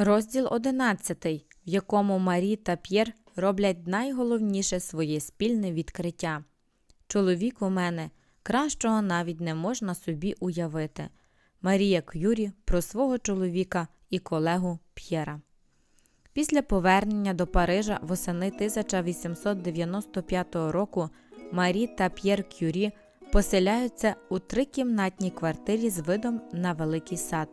Розділ 11, в якому Марі та П'єр роблять найголовніше своє спільне відкриття. Чоловік у мене кращого навіть не можна собі уявити. Марія К'юрі про свого чоловіка і колегу П'єра. Після повернення до Парижа восени 1895 року Марі та П'єр Кюрі поселяються у трикімнатній квартирі з видом на великий сад.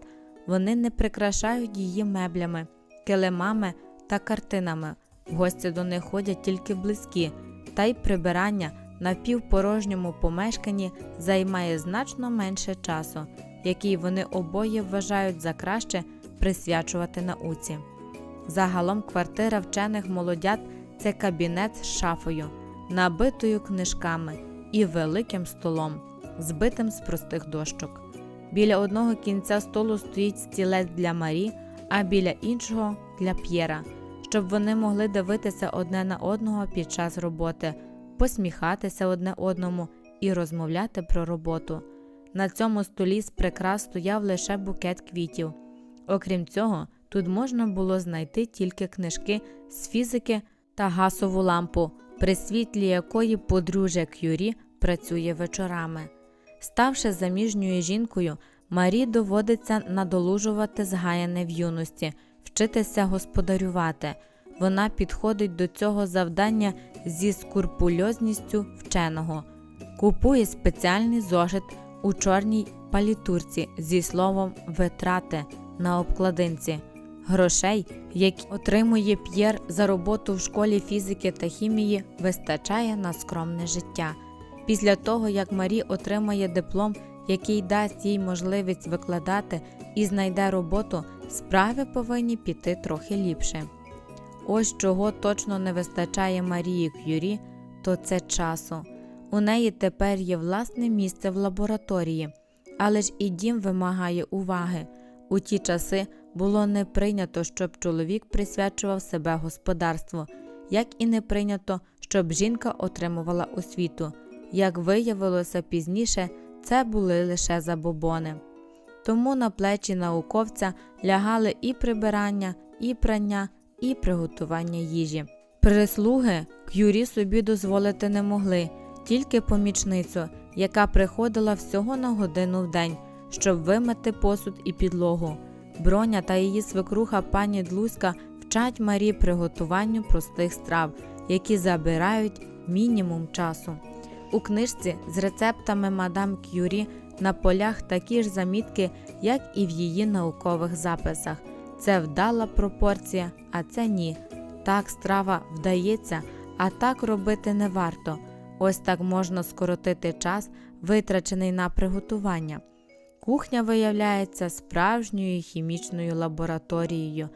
Вони не прикрашають її меблями, килимами та картинами. Гості до них ходять тільки близькі, та й прибирання на півпорожньому помешканні займає значно менше часу, який вони обоє вважають за краще присвячувати науці. Загалом квартира вчених молодят це кабінет з шафою, набитою книжками і великим столом, збитим з простих дощок. Біля одного кінця столу стоїть стілець для Марі, а біля іншого для П'єра, щоб вони могли дивитися одне на одного під час роботи, посміхатися одне одному і розмовляти про роботу. На цьому столі з прикрас стояв лише букет квітів. Окрім цього, тут можна було знайти тільки книжки з фізики та гасову лампу, при світлі якої подружжя К'юрі працює вечорами. Ставши заміжньою жінкою, Марі доводиться надолужувати згаяне в юності, вчитися господарювати. Вона підходить до цього завдання зі скурпульозністю вченого, купує спеціальний зошит у чорній палітурці зі словом витрати на обкладинці. Грошей, які отримує П'єр за роботу в школі фізики та хімії, вистачає на скромне життя. Після того, як Марі отримає диплом, який дасть їй можливість викладати і знайде роботу, справи повинні піти трохи ліпше. Ось чого точно не вистачає Марії К'юрі, то це часу. У неї тепер є власне місце в лабораторії, але ж і дім вимагає уваги. У ті часи було не прийнято, щоб чоловік присвячував себе господарству, як і не прийнято, щоб жінка отримувала освіту. Як виявилося пізніше, це були лише забобони. Тому на плечі науковця лягали і прибирання, і прання, і приготування їжі. Прислуги к'юрі собі дозволити не могли, тільки помічницю, яка приходила всього на годину в день, щоб вимити посуд і підлогу. Броня та її свекруха пані Длузька вчать Марі приготуванню простих страв, які забирають мінімум часу. У книжці з рецептами мадам К'юрі на полях такі ж замітки, як і в її наукових записах. Це вдала пропорція, а це ні. Так страва вдається, а так робити не варто. Ось так можна скоротити час, витрачений на приготування. Кухня виявляється справжньою хімічною лабораторією,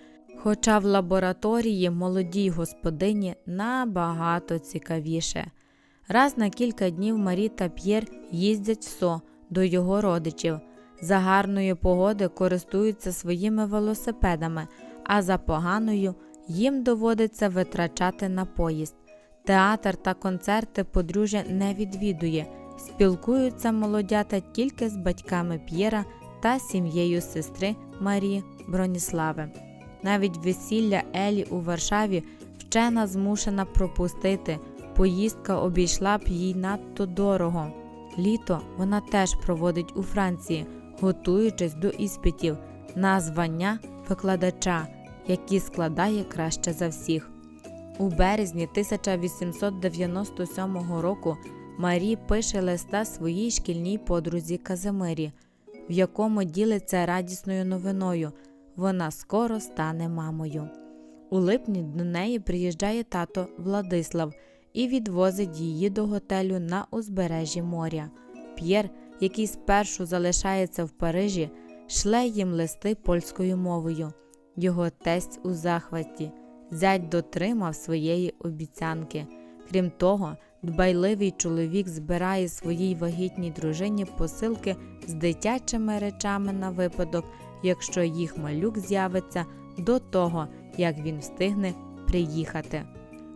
хоча в лабораторії молодій господині набагато цікавіше. Раз на кілька днів Марі та П'єр їздять в СО до його родичів. За гарної погоди користуються своїми велосипедами, а за поганою їм доводиться витрачати на поїзд. Театр та концерти подружжя не відвідує, спілкуються молодята тільки з батьками П'єра та сім'єю сестри Марії Броніслави. Навіть весілля Елі у Варшаві вчена змушена пропустити. Поїздка обійшла б їй надто дорого. Літо вона теж проводить у Франції, готуючись до іспитів на звання викладача, які складає краще за всіх. У березні 1897 року Марі пише листа своїй шкільній подрузі Казимирі, в якому ділиться радісною новиною вона скоро стане мамою. У липні до неї приїжджає тато Владислав і відвозить її до готелю на узбережжі моря. П'єр, який спершу залишається в Парижі, шле їм листи польською мовою. Його тесть у захваті, зять дотримав своєї обіцянки. Крім того, дбайливий чоловік збирає своїй вагітній дружині посилки з дитячими речами на випадок, якщо їх малюк з'явиться до того, як він встигне приїхати.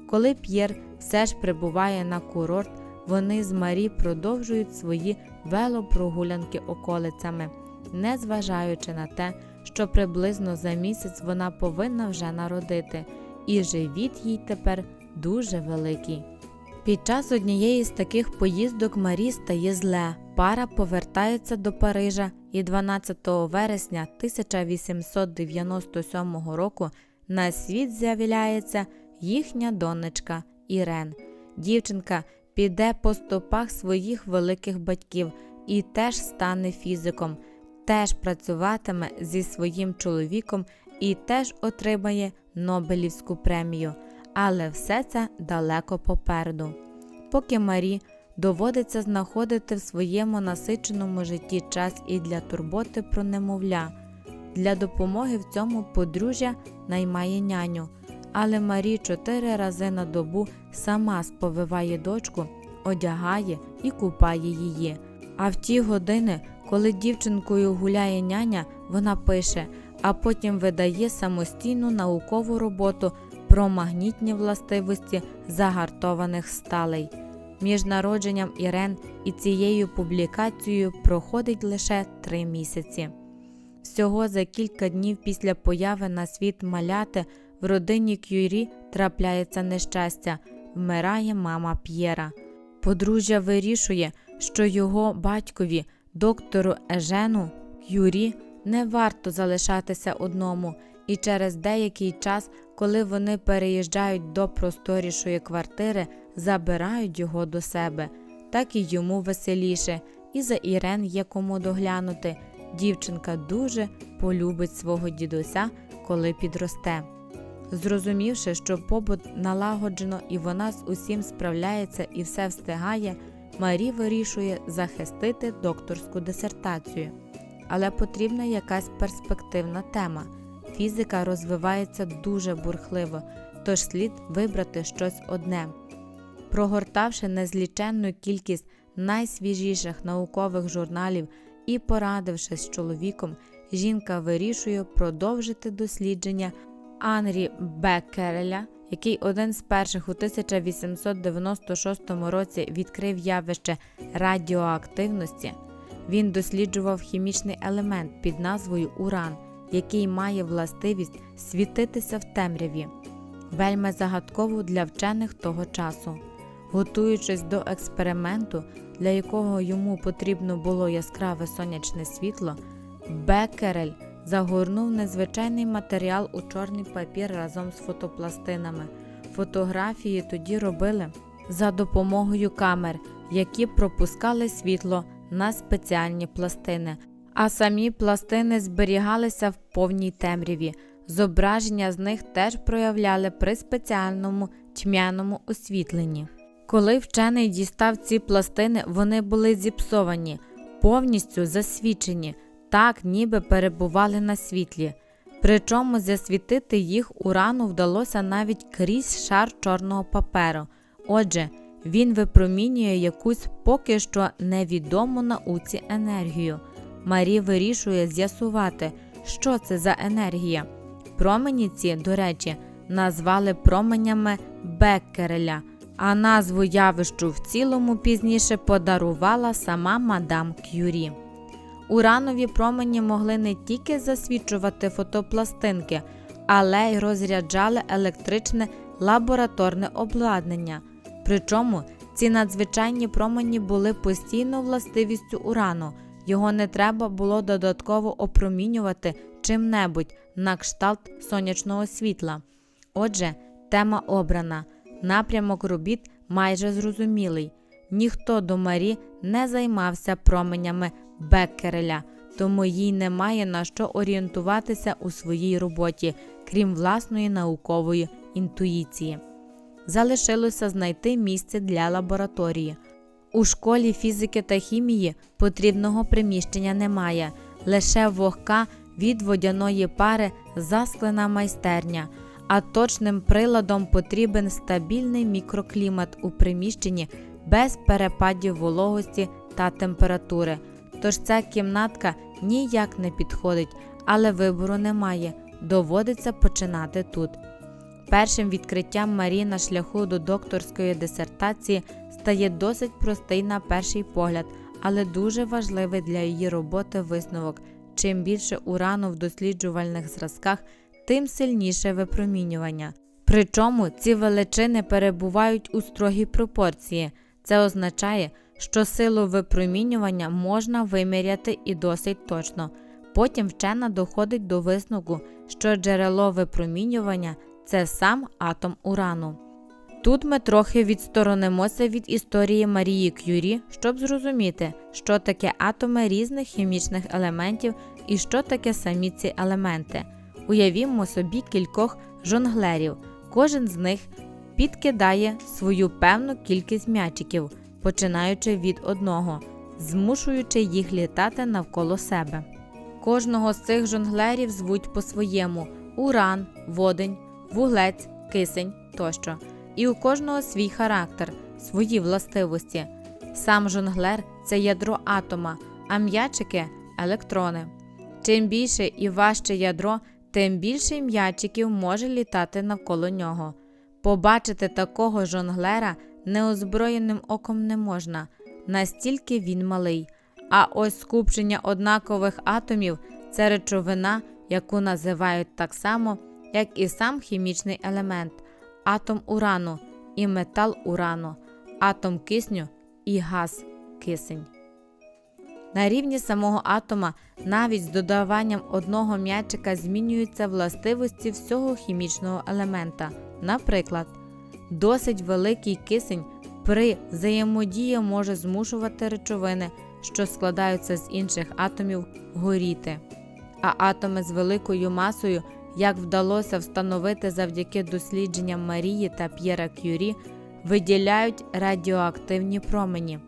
Коли П'єр все ж прибуває на курорт, вони з Марі продовжують свої велопрогулянки околицями, незважаючи на те, що приблизно за місяць вона повинна вже народити, і живіт їй тепер дуже великий. Під час однієї з таких поїздок Марі стає зле. Пара повертається до Парижа, і 12 вересня 1897 року на світ з'являється їхня донечка Ірен. Дівчинка піде по стопах своїх великих батьків і теж стане фізиком, теж працюватиме зі своїм чоловіком і теж отримає Нобелівську премію. Але все це далеко попереду. Поки Марі доводиться знаходити в своєму насиченому житті час і для турботи про немовля. Для допомоги в цьому подружжя наймає няню, але Марі чотири рази на добу сама сповиває дочку, одягає і купає її. А в ті години, коли дівчинкою гуляє няня, вона пише, а потім видає самостійну наукову роботу про магнітні властивості загартованих сталей. Між народженням Ірен і цією публікацією проходить лише три місяці. Всього за кілька днів після появи на світ маляти в родині Кюрі трапляється нещастя, вмирає мама П'єра. Подружжя вирішує, що його батькові, доктору Ежену Кюрі, не варто залишатися одному, і через деякий час, коли вони переїжджають до просторішої квартири, забирають його до себе, так і йому веселіше, і за Ірен є кому доглянути. Дівчинка дуже полюбить свого дідуся, коли підросте. Зрозумівши, що побут налагоджено і вона з усім справляється і все встигає, Марі вирішує захистити докторську дисертацію. Але потрібна якась перспективна тема. Фізика розвивається дуже бурхливо, тож слід вибрати щось одне. Прогортавши незліченну кількість найсвіжіших наукових журналів і порадившись з чоловіком, жінка вирішує продовжити дослідження Анрі Беккереля, який один з перших у 1896 році відкрив явище радіоактивності. Він досліджував хімічний елемент під назвою Уран, який має властивість світитися в темряві, вельми загадкову для вчених того часу. Готуючись до експерименту, для якого йому потрібно було яскраве сонячне світло, Беккерель загорнув незвичайний матеріал у чорний папір разом з фотопластинами. Фотографії тоді робили за допомогою камер, які пропускали світло на спеціальні пластини, а самі пластини зберігалися в повній темряві. Зображення з них теж проявляли при спеціальному тьмяному освітленні. Коли вчений дістав ці пластини, вони були зіпсовані, повністю засвічені, так ніби перебували на світлі. Причому засвітити їх урану вдалося навіть крізь шар чорного паперу. Отже, він випромінює якусь поки що невідому науці енергію. Марі вирішує з'ясувати, що це за енергія. Промені ці, до речі, назвали променями Беккереля, а назву явищу в цілому пізніше подарувала сама мадам Кюрі. Уранові промені могли не тільки засвічувати фотопластинки, але й розряджали електричне лабораторне обладнання. Причому ці надзвичайні промені були постійно властивістю урану, його не треба було додатково опромінювати чим-небудь на кшталт сонячного світла. Отже, тема обрана, напрямок робіт майже зрозумілий. Ніхто до Марі не займався променями Беккереля, тому їй немає на що орієнтуватися у своїй роботі, крім власної наукової інтуїції. Залишилося знайти місце для лабораторії. У школі фізики та хімії потрібного приміщення немає, лише вогка від водяної пари засклена майстерня, а точним приладом потрібен стабільний мікроклімат у приміщенні без перепадів вологості та температури. Тож ця кімнатка ніяк не підходить, але вибору немає. Доводиться починати тут. Першим відкриттям Марі на шляху до докторської дисертації стає досить простий на перший погляд, але дуже важливий для її роботи висновок. чим більше урану в досліджувальних зразках, тим сильніше випромінювання. Причому ці величини перебувають у строгій пропорції. Це означає, що силу випромінювання можна виміряти і досить точно. Потім вчена доходить до висновку, що джерело випромінювання це сам атом урану. Тут ми трохи відсторонимося від історії Марії Кюрі, щоб зрозуміти, що таке атоми різних хімічних елементів і що таке самі ці елементи. Уявімо собі кількох жонглерів. Кожен з них підкидає свою певну кількість м'ячиків, починаючи від одного, змушуючи їх літати навколо себе. Кожного з цих жонглерів звуть по-своєму уран, водень, вуглець, кисень тощо. І у кожного свій характер, свої властивості. Сам жонглер це ядро атома, а м'ячики електрони. Чим більше і важче ядро, тим більше м'ячиків може літати навколо нього. Побачити такого жонглера неозброєним оком не можна, настільки він малий. А ось скупчення однакових атомів це речовина, яку називають так само, як і сам хімічний елемент атом урану і метал урану, атом кисню і газ кисень. На рівні самого атома навіть з додаванням одного м'ячика змінюються властивості всього хімічного елемента. Наприклад, досить великий кисень при взаємодії може змушувати речовини, що складаються з інших атомів, горіти. А атоми з великою масою, як вдалося встановити завдяки дослідженням Марії та П'єра Кюрі, виділяють радіоактивні промені.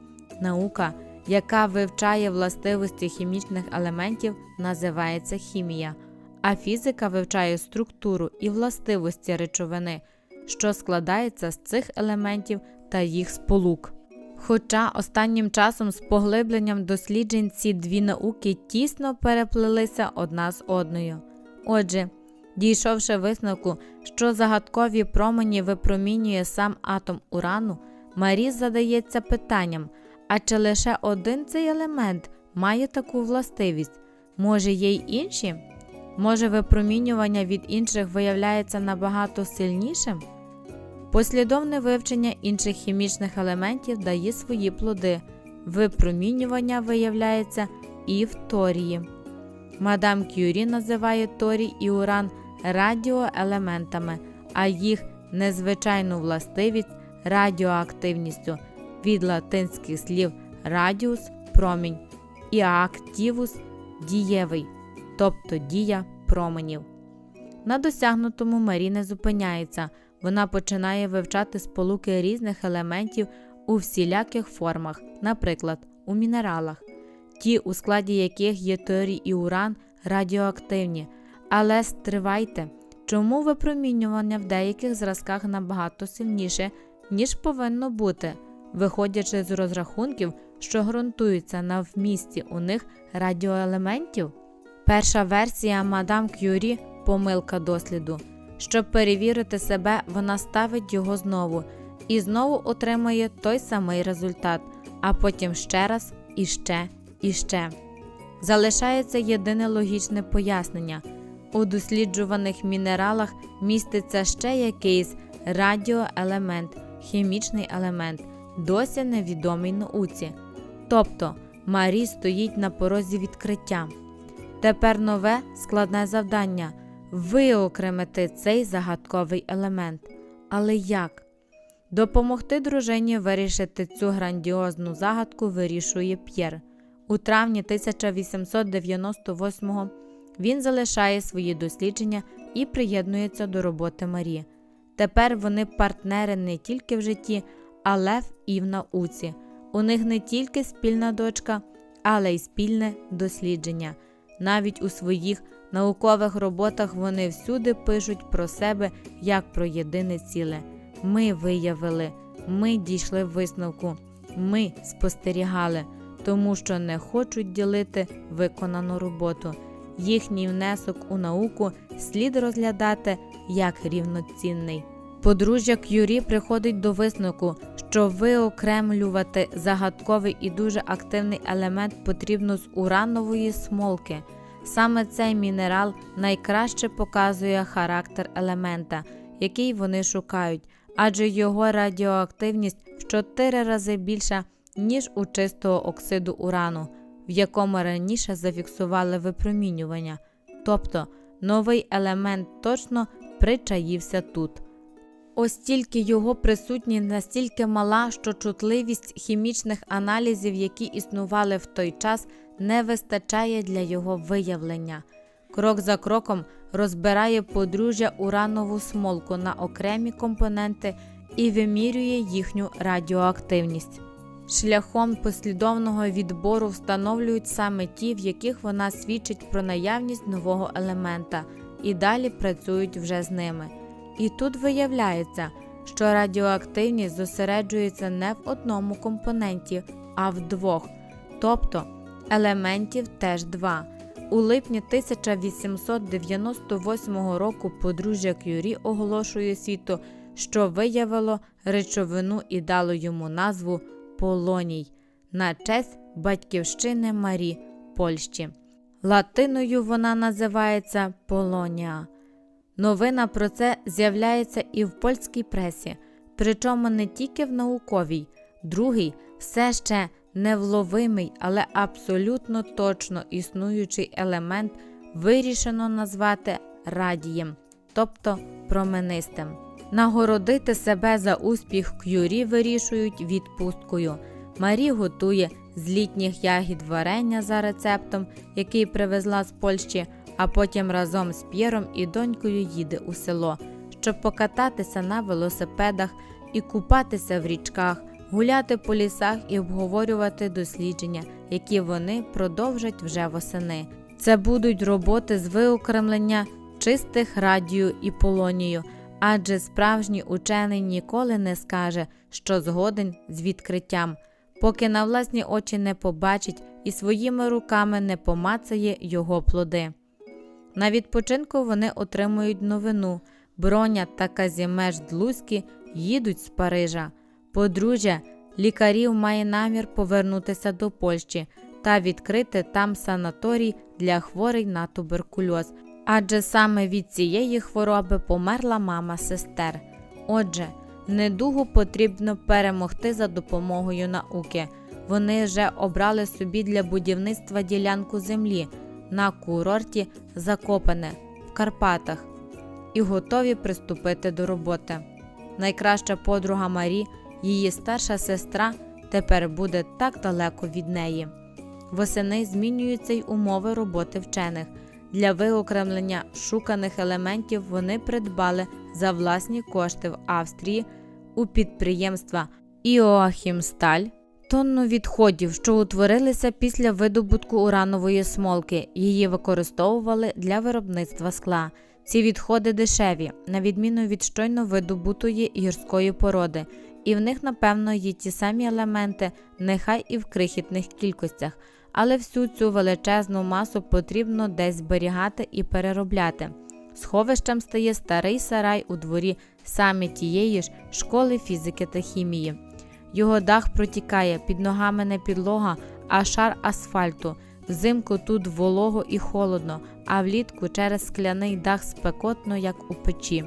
Наука, яка вивчає властивості хімічних елементів, називається хімія, а фізика вивчає структуру і властивості речовини, що складається з цих елементів та їх сполук. Хоча останнім часом з поглибленням досліджень ці дві науки тісно переплелися одна з одною. Отже, дійшовши висновку, що загадкові промені випромінює сам атом урану, Марі задається питанням: а чи лише один цей елемент має таку властивість? Може, є й інші? Може, випромінювання від інших виявляється набагато сильнішим? Послідовне вивчення інших хімічних елементів дає свої плоди. Випромінювання виявляється і в торії. Мадам Кюрі називає торій і уран радіоелементами, а їх незвичайну властивість радіоактивністю від латинських слів радіус промінь і активус дієвий, тобто дія променів. На досягнутому Марі не зупиняється. Вона починає вивчати сполуки різних елементів у всіляких формах, наприклад, у мінералах, ті, у складі яких є торій і уран, радіоактивні. Але стривайте, чому випромінювання в деяких зразках набагато сильніше, ніж повинно бути, виходячи з розрахунків, що ґрунтуються на вмісті у них радіоелементів? Перша версія мадам Кюрі помилка досліду. Щоб перевірити себе, вона ставить його знову і знову отримує той самий результат, а потім ще раз, і ще, і ще. Залишається єдине логічне пояснення. У досліджуваних мінералах міститься ще якийсь радіоелемент, хімічний елемент, досі невідомий науці. Тобто Марі стоїть на порозі відкриття. Тепер нове складне завдання виокремити цей загадковий елемент. Але як? Допомогти дружині вирішити цю грандіозну загадку вирішує П'єр. У травні 1898-го він залишає свої дослідження і приєднується до роботи Марі. Тепер вони партнери не тільки в житті, але і в науці. У них не тільки спільна дочка, але й спільне дослідження. Навіть у своїх наукових роботах вони всюди пишуть про себе як про єдине ціле. Ми виявили, ми дійшли висновку, ми спостерігали, тому що не хочуть ділити виконану роботу. Їхній внесок у науку слід розглядати як рівноцінний. Подружжя К'юрі приходить до висновку, що виокремлювати загадковий і дуже активний елемент потрібно з уранової смолки. Саме цей мінерал найкраще показує характер елемента, який вони шукають, адже його радіоактивність в 4 рази більша, ніж у чистого оксиду урану, в якому раніше зафіксували випромінювання. Тобто новий елемент точно причаївся тут. Ось тільки його присутність настільки мала, що чутливість хімічних аналізів, які існували в той час, не вистачає для його виявлення. Крок за кроком розбирає подружжя уранову смолку на окремі компоненти і вимірює їхню радіоактивність. Шляхом послідовного відбору встановлюють саме ті, в яких вона свідчить про наявність нового елемента, і далі працюють вже з ними. І тут виявляється, що радіоактивність зосереджується не в одному компоненті, а в двох, тобто елементів теж два. У липні 1898 року подружжя Кюрі оголошує світу, що виявило речовину і дало йому назву Полоній на честь батьківщини Марі Польщі. Латиною вона називається Полонія. Новина про це з'являється і в польській пресі, причому не тільки в науковій. Другий все ще невловимий, але абсолютно точно існуючий елемент вирішено назвати радієм, тобто променистим. Нагородити себе за успіх к'юрі вирішують відпусткою. Марі готує з літніх ягід варення за рецептом, який привезла з Польщі, а потім разом з П'єром і донькою їде у село, щоб покататися на велосипедах і купатися в річках, гуляти по лісах і обговорювати дослідження, які вони продовжать вже восени. Це будуть роботи з виокремлення чистих радію і полонію, адже справжній учений ніколи не скаже, що згоден з відкриттям, поки на власні очі не побачить і своїми руками не помацає його плоди. На відпочинку вони отримують новину. Броня та Казімеш Длузькі їдуть з Парижа. Подружжя лікарів має намір повернутися до Польщі та відкрити там санаторій для хворих на туберкульоз, адже саме від цієї хвороби померла мама сестер. Отже, недугу потрібно перемогти за допомогою науки. Вони вже обрали собі для будівництва ділянку землі на курорті Закопане в Карпатах і готові приступити до роботи. Найкраща подруга Марі, її старша сестра, тепер буде так далеко від неї. Восени змінюються й умови роботи вчених. Для виокремлення шуканих елементів вони придбали за власні кошти в Австрії у підприємства Іоахімсталь тонну відходів, що утворилися після видобутку уранової смолки. Її використовували для виробництва скла. Ці відходи дешеві, на відміну від щойно видобутої гірської породи, і в них, напевно, є ті самі елементи, нехай і в крихітних кількостях, але всю цю величезну масу потрібно десь зберігати і переробляти. Сховищем стає старий сарай у дворі саме тієї ж школи фізики та хімії. Його дах протікає, під ногами не підлога, а шар асфальту. Взимку тут волого і холодно, а влітку через скляний дах спекотно, як у печі.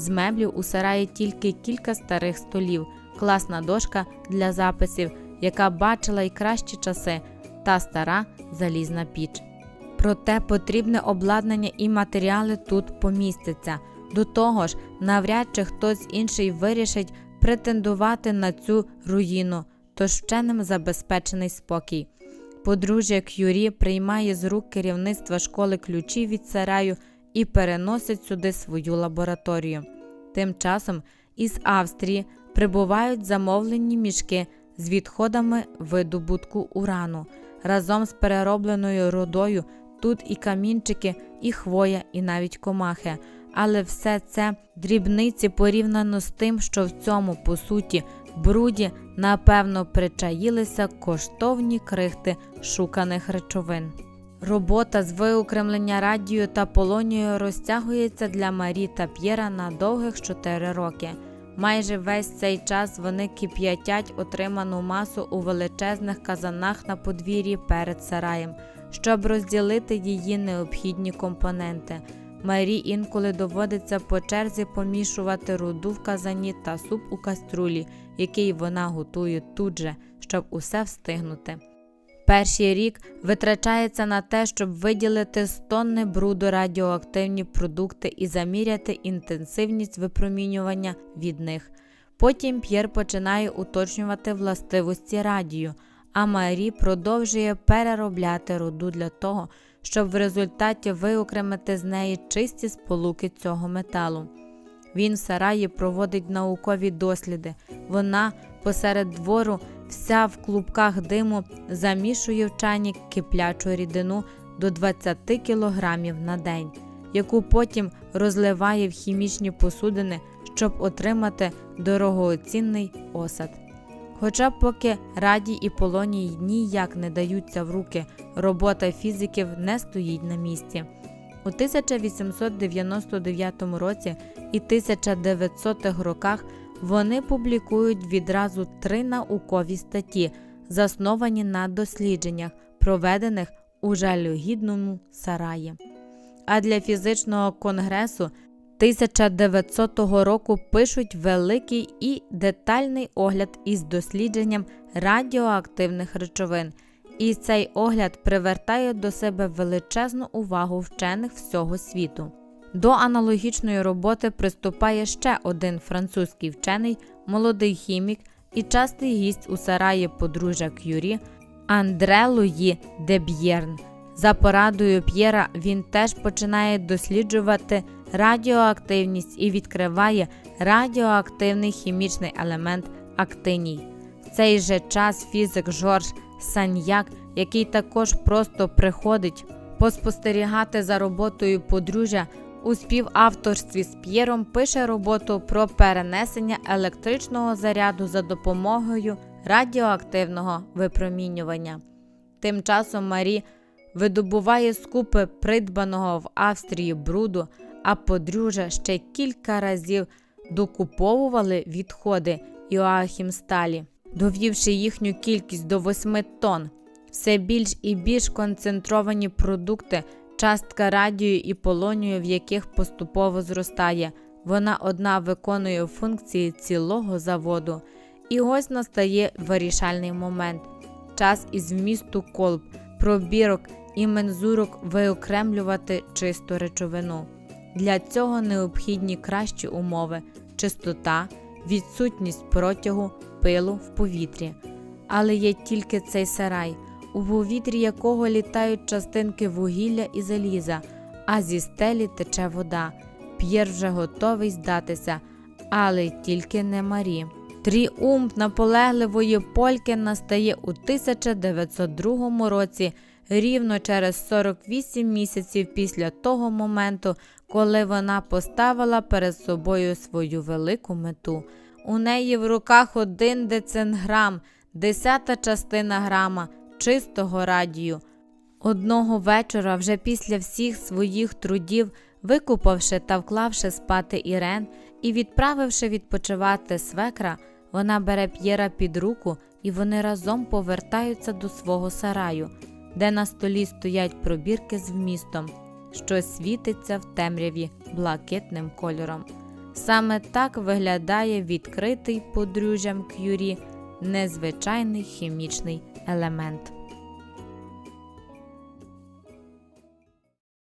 З меблів у сараї тільки кілька старих столів, класна дошка для записів, яка бачила й кращі часи, та стара залізна піч. Проте потрібне обладнання і матеріали тут помістяться. До того ж, навряд чи хтось інший вирішить претендувати на цю руїну, тож вченим забезпечений спокій. Подружжя К'юрі приймає з рук керівництва школи ключі від сараю і переносить сюди свою лабораторію. Тим часом із Австрії прибувають замовлені мішки з відходами видобутку урану. Разом з переробленою рудою тут і камінчики, і хвоя, і навіть комахи. Але все це дрібниці порівняно з тим, що в цьому, по суті, бруді, напевно, причаїлися коштовні крихти шуканих речовин. Робота з виокремлення радію та полонію розтягується для Марі та П'єра на довгих 4 роки. Майже весь цей час вони кип'ятять отриману масу у величезних казанах на подвір'ї перед сараєм, щоб розділити її необхідні компоненти. Марі інколи доводиться по черзі помішувати руду в казані та суп у каструлі, який вона готує тут же, щоб усе встигнути. Перший рік витрачається на те, щоб виділити з тонни бруду радіоактивні продукти і заміряти інтенсивність випромінювання від них. Потім П'єр починає уточнювати властивості радію, а Марі продовжує переробляти руду для того, щоб в результаті виокремити з неї чисті сполуки цього металу. Він в сараї проводить наукові досліди. Вона посеред двору, вся в клубках диму, замішує в чайник киплячу рідину до 20 кілограмів на день, яку потім розливає в хімічні посудини, щоб отримати дорогоцінний осад. Хоча поки радій і полоній ніяк не даються в руки, робота фізиків не стоїть на місці. У 1899 році і 1900-х роках вони публікують відразу три наукові статті, засновані на дослідженнях, проведених у жалюгідному сараї. А для фізичного конгресу 1900 року пишуть великий і детальний огляд із дослідженням радіоактивних речовин. І цей огляд привертає до себе величезну увагу вчених всього світу. До аналогічної роботи приступає ще один французький вчений, молодий хімік і частий гість у сараї подружжя К'юрі Андре Луї Деб'єрн. За порадою П'єра він теж починає досліджувати радіоактивність і відкриває радіоактивний хімічний елемент актиній. В цей же час фізик Жорж Саньяк, який також просто приходить поспостерігати за роботою подружжя, у співавторстві з П'єром пише роботу про перенесення електричного заряду за допомогою радіоактивного випромінювання. Тим часом Марі видобуває скупи придбаного в Австрії бруду, а подружжя ще кілька разів докуповували відходи Іоахімсталі, довівши їхню кількість до 8 тонн. Все більш і більш концентровані продукти, частка радію і полонію, в яких поступово зростає. Вона одна виконує функції цілого заводу. І ось настає вирішальний момент. Час із вмісту колб, пробірок і мензурок виокремлювати чисту речовину. Для цього необхідні кращі умови, чистота, відсутність протягу, пилу в повітрі. Але є тільки цей сарай, у повітрі якого літають частинки вугілля і заліза, а зі стелі тече вода. П'єр вже готовий здатися, але тільки не Марі. Тріумф наполегливої польки настає у 1902 році, рівно через 48 місяців після того моменту, коли вона поставила перед собою свою велику мету. У неї в руках один деценграм, десята частина грама чистого радію. Одного вечора, вже після всіх своїх трудів, викупавши та вклавши спати Ірен і відправивши відпочивати свекра, вона бере П'єра під руку, і вони разом повертаються до свого сараю, де на столі стоять пробірки з вмістом, що світиться в темряві блакитним кольором. Саме так виглядає відкритий подружжям к'юрі незвичайний хімічний елемент.